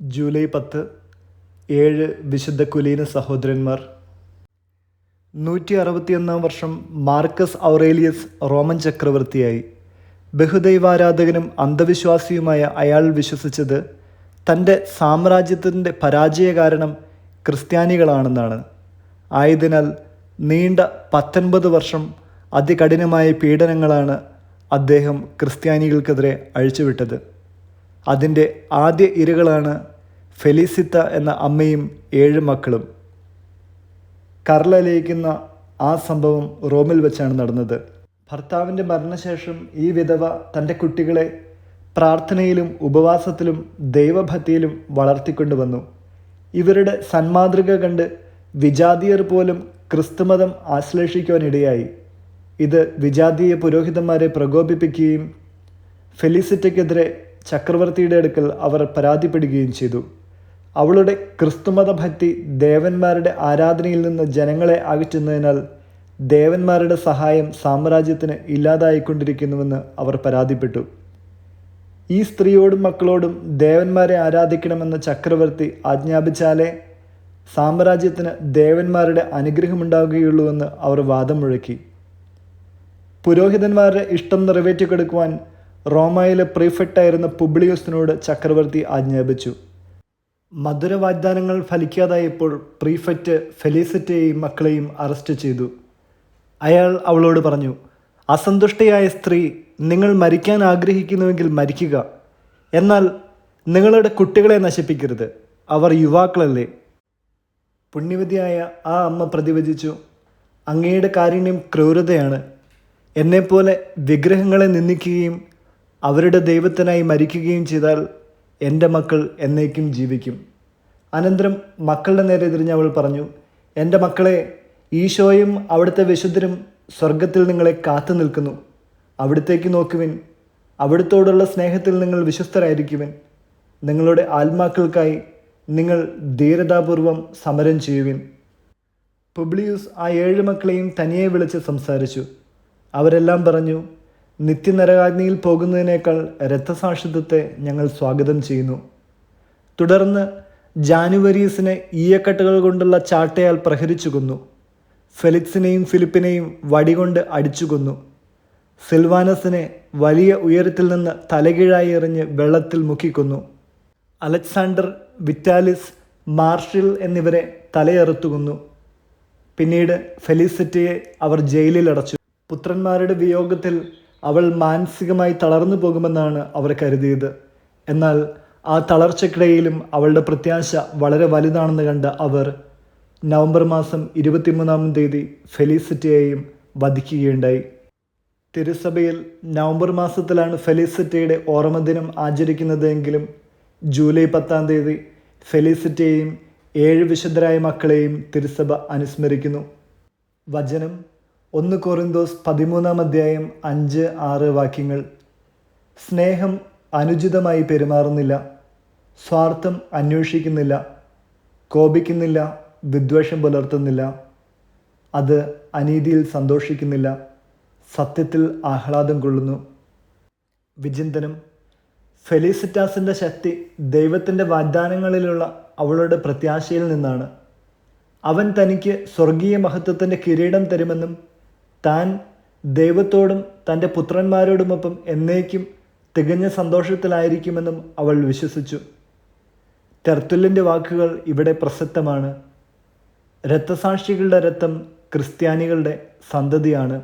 July പത്ത് ഏഴ് വിശുദ്ധ കുലീന സഹോദരന്മാർ. നൂറ്റി അറുപത്തിയൊന്നാം വർഷം മാർക്കസ് ഔറേലിയസ് റോമൻ ചക്രവർത്തിയായി. ബഹുദൈവാരാധകനും അന്ധവിശ്വാസിയുമായ അയാൾ വിശ്വസിച്ചത് തന്റെ സാമ്രാജ്യത്തിന്റെ പരാജയ കാരണം ക്രിസ്ത്യാനികളാണെന്നാണ്. ആയതിനാൽ നീണ്ട പത്തൊൻപത് വർഷം അതികഠിനമായ പീഡനങ്ങളാണ് അദ്ദേഹം ക്രിസ്ത്യാനികൾക്കെതിരെ അഴിച്ചുവിട്ടത്. അതിന്റെ ആദ്യ ഇരകളാണ് ഫെലിസിത്ത എന്ന അമ്മയും ഏഴ് മക്കളും. കർലലയിക്കുന്ന ആ സംഭവം റോമിൽ വെച്ചാണ് നടന്നത്. ഭർത്താവിന്റെ മരണശേഷം ഈ വിധവ തന്റെ കുട്ടികളെ പ്രാർത്ഥനയിലും ഉപവാസത്തിലും ദൈവഭക്തിയിലും വളർത്തിക്കൊണ്ടുവന്നു. ഇവരുടെ സന്മാതൃക കണ്ട് വിജാതീയർ പോലും ക്രിസ്തുമതം ആശ്ലേഷിക്കുവാനിടയായി. ഇത് വിജാതീയ പുരോഹിതന്മാരെ പ്രകോപിപ്പിക്കുകയും ഫെലിസിറ്റയ്ക്കെതിരെ ചക്രവർത്തിയുടെ അടുക്കൽ അവർ പരാതിപ്പെടുകയും ചെയ്തു. അവളുടെ ക്രിസ്തുമത ഭക്തി ദേവന്മാരുടെ ആരാധനയിൽ നിന്ന് ജനങ്ങളെ അകറ്റുന്നതിനാൽ ദേവന്മാരുടെ സഹായം സാമ്രാജ്യത്തിന് ഇല്ലാതായിക്കൊണ്ടിരിക്കുന്നുവെന്ന് അവർ പരാതിപ്പെട്ടു. ഈ സ്ത്രീയോടും മക്കളോടും ദേവന്മാരെ ആരാധിക്കണമെന്ന് ചക്രവർത്തി ആജ്ഞാപിച്ചാലേ സാമ്രാജ്യത്തിന് ദേവന്മാരുടെ അനുഗ്രഹമുണ്ടാകുകയുള്ളൂവെന്ന് അവർ വാദം മുഴക്കി. പുരോഹിതന്മാരുടെ ഇഷ്ടം നിറവേറ്റിക്കൊടുക്കുവാൻ റോമയിലെ പ്രീഫെക്റ്റായിരുന്ന പുബ്ലിയോസിനോട് ചക്രവർത്തി ആജ്ഞാപിച്ചു. മധുര വാഗ്ദാനങ്ങൾ ഫലിക്കാതായപ്പോൾ പ്രീഫെക്റ്റ് ഫെലിസിറ്റയെയും മക്കളെയും അറസ്റ്റ് ചെയ്തു. അയാൾ അവളോട് പറഞ്ഞു അസന്തുഷ്ടയായ സ്ത്രീ നിങ്ങൾ മരിക്കാൻ ആഗ്രഹിക്കുന്നുവെങ്കിൽ മരിക്കുക. എന്നാൽ നിങ്ങളുടെ കുട്ടികളെ നശിപ്പിക്കരുത്. അവർ യുവാക്കളല്ലേ? പുണ്യവതിയായ ആ അമ്മ പ്രതിവചിച്ചു അങ്ങയുടെ കാരുണ്യം ക്രൂരതയാണ്. എന്നെപ്പോലെ വിഗ്രഹങ്ങളെ നിന്ദിക്കുകയും അവരുടെ ദൈവത്തിനായി മരിക്കുകയും ചെയ്താൽ എന്റെ മക്കൾ എന്നേക്കും ജീവിക്കും. അനന്തരം മക്കളുടെ നേരെ തിരിഞ്ഞ് അവൾ പറഞ്ഞു എന്റെ മക്കളെ ഈശോയും അവിടുത്തെ വിശുദ്ധരും സ്വർഗത്തിൽ നിങ്ങളെ കാത്തു നിൽക്കുന്നു. അവിടത്തേക്ക് നോക്കുവിൻ. അവിടുത്തോടുള്ള സ്നേഹത്തിൽ നിങ്ങൾ വിശ്വസ്തരായിരിക്കുവിൻ. നിങ്ങളുടെ ആത്മാക്കൾക്കായി നിങ്ങൾ ധീരതാപൂർവം സമരം ചെയ്യുവിൻ. പുബ്ലിയൂസ് ആ ഏഴ് മക്കളെയും തനിയെ വിളിച്ച് സംസാരിച്ചു. അവരെല്ലാം പറഞ്ഞു നിത്യനരകാഗ്നിയിൽ പോകുന്നതിനേക്കാൾ രക്തസാക്ഷിത്വത്തെ ഞങ്ങൾ സ്വാഗതം ചെയ്യുന്നു. തുടർന്ന് ജാനുവരീസിനെ ഈയക്കെട്ടുകൾ കൊണ്ടുള്ള ചാട്ടയാൽ പ്രഹരിച്ചു കൊന്നു ഫെലിക്സിനെയും ഫിലിപ്പിനെയും വടികൊണ്ട് അടിച്ചു കൊന്നു സിൽവാനസിനെ വലിയ ഉയരത്തിൽ നിന്ന് തലകീഴായി എറിഞ്ഞ് വെള്ളത്തിൽ മുക്കിക്കൊന്നു. അലക്സാണ്ടർ വിറ്റാലിസ് മാർഷൽ എന്നിവരെ തലയെറുത്തുകൊന്നു. പിന്നീട് ഫെലിസിറ്റിയെ അവർ ജയിലിൽ അടച്ചു പുത്രന്മാരുടെ വിയോഗത്തിൽ അവൾ മാനസികമായി തളർന്നു പോകുമെന്നാണ് അവർ കരുതിയത്. എന്നാൽ ആ തളർച്ചക്കിടയിലും അവളുടെ പ്രത്യാശ വളരെ വലുതാണെന്ന് കണ്ട അവർ നവംബർ മാസം ഇരുപത്തിമൂന്നാം തീയതി ഫെലിസിറ്റിയെയും വധിക്കുകയുണ്ടായി. തിരുസഭയിൽ നവംബർ മാസത്തിലാണ് ഫെലിസിറ്റയുടെ ഓർമ്മദിനം ആചരിക്കുന്നതെങ്കിലും ജൂലൈ പത്താം തീയതി ഫെലിസിറ്റയെയും ഏഴ് വിശുദ്ധരായ മക്കളെയും തിരുസഭ അനുസ്മരിക്കുന്നു. വചനം ഒന്ന് കോറിന്തോസ് പതിമൂന്നാം അധ്യായം അഞ്ച് ആറ് വാക്യങ്ങൾ. സ്നേഹം അനുചിതമായി പെരുമാറുന്നില്ല. സ്വാർത്ഥം അന്വേഷിക്കുന്നില്ല. കോപിക്കുന്നില്ല. വിദ്വേഷം പുലർത്തുന്നില്ല. അത് അനീതിയിൽ സന്തോഷിക്കുന്നില്ല. സത്യത്തിൽ ആഹ്ലാദം കൊള്ളുന്നു. വിചിന്തനം. ഫെലിസിറ്റാസിന്റെ ശക്തി ദൈവത്തിന്റെ വാഗ്ദാനങ്ങളിലുള്ള അവളുടെ പ്രത്യാശയിൽ നിന്നാണ്. അവൻ തനിക്ക് സ്വർഗീയ മഹത്വത്തിന്റെ കിരീടം തരുമെന്നും താൻ ദൈവത്തോടും തന്റെ പുത്രന്മാരോടുമൊപ്പം എന്നേക്കും തികഞ്ഞ സന്തോഷത്തിലായിരിക്കുമെന്നും അവൾ വിശ്വസിച്ചു. തെർത്തുല്ലിന്റെ വാക്കുകൾ ഇവിടെ പ്രസക്തമാണ്. രക്തസാക്ഷികളുടെ രക്തം ക്രിസ്ത്യാനികളുടെ സന്തതിയാണ്.